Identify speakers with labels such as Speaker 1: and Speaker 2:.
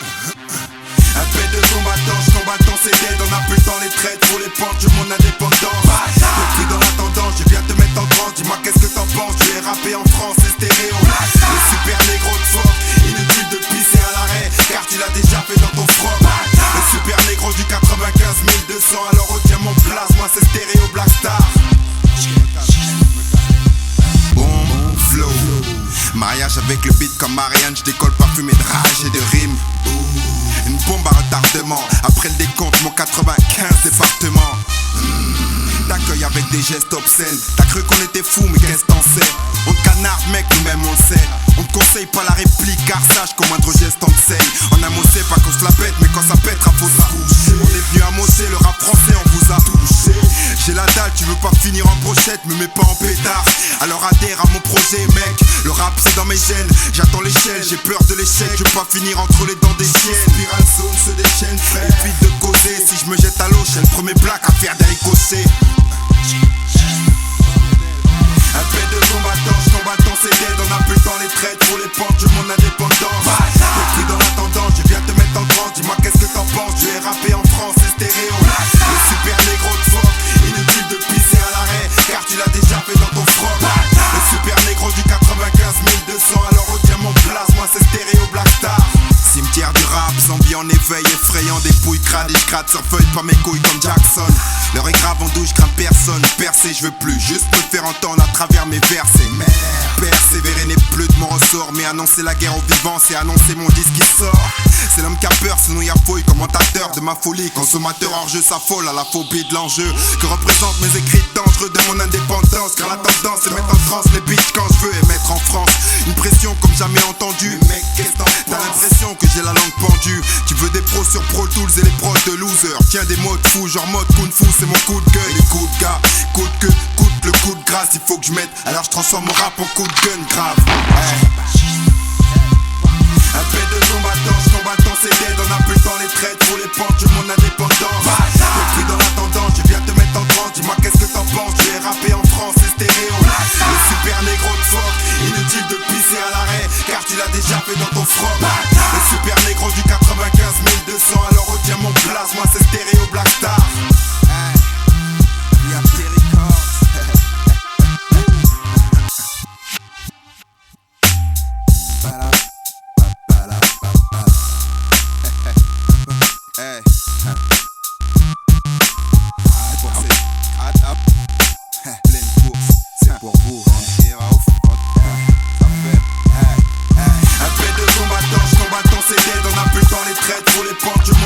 Speaker 1: Un peu de combattant, je combatte dans ses dead On a plus le temps les traites pour les pentes, je mon indépendance. Depuis dans la tendance, je viens te mettre en transe Dis-moi qu'est-ce que t'en penses, tu es rappé en France, c'est stéréo Le super négro de fuck, inutile de pisser à l'arrêt Car tu l'as déjà fait dans ton froc Le super négro du 95 200 Alors retiens mon place, moi c'est stéréo Black Star. Bon flow. Mariage avec le beat comme Marianne, je décolle parfumé de rage et de rimes après le décompte mon 95 département. T'accueilles avec des gestes obscènes. T'as cru qu'on était fou mais qu'est-ce t'en sais? On te canarde mec, nous-mêmes on sait. On te conseille pas la réplique car sache qu'au moindre geste on te un mot c'est pas qu'on se la pète mais quand ça pète rap faut ça On est venu à Mossé, le rap français on vous a touché la dalle, tu veux pas finir en brochette, me mets pas en pétard. Alors adhère à mon projet mec. Le rap c'est dans mes gènes, j'attends l'échelle, j'ai peur de l'échec. Je veux pas finir entre les dents des chiennes Spiral zone se déchaîne frère. Évite de causer, si je me jette à l'eau, j'ai le premier black à faire des écossais. Un peu de combattant, je combatte dans ses dead. On a plus le temps les traites pour les pentes, je mon indépendance. Depuis dans la tendance, je viens te mettre en transe. Dis-moi qu'est-ce que t'en penses, tu es rappé en France, c'est effrayant des pouilles crades et je gratte sur feuille, pas mes couilles comme Jackson. L'heure est grave en douche, crains personne, percer je veux plus, juste me faire entendre à travers mes versets. Persévérer n'est plus de mon ressort, mais annoncer la guerre aux vivants, c'est annoncer mon disque qui sort. C'est l'homme qui a peur, sinon y a fouille, commentateur de ma folie, consommateur hors jeu, s'affole à la phobie de l'enjeu. Que représentent mes écrits dangereux de mon indépendance, car la tendance c'est mettre j'ai la langue pendue. Tu veux des pros sur Pro Tools et les pros de loser Tiens des mots de fou, genre mode kung fu c'est mon coup de gueule. Les coups de gars, coup de queue, coûte le coup de grâce Il faut que je mette, alors je transforme mon rap en coup de gun grave qu'il a déjà fait dans ton front. Le super négro du 95 1200 Alors retiens mon place, moi c'est stéréo Black Star. Hey. pour les portes,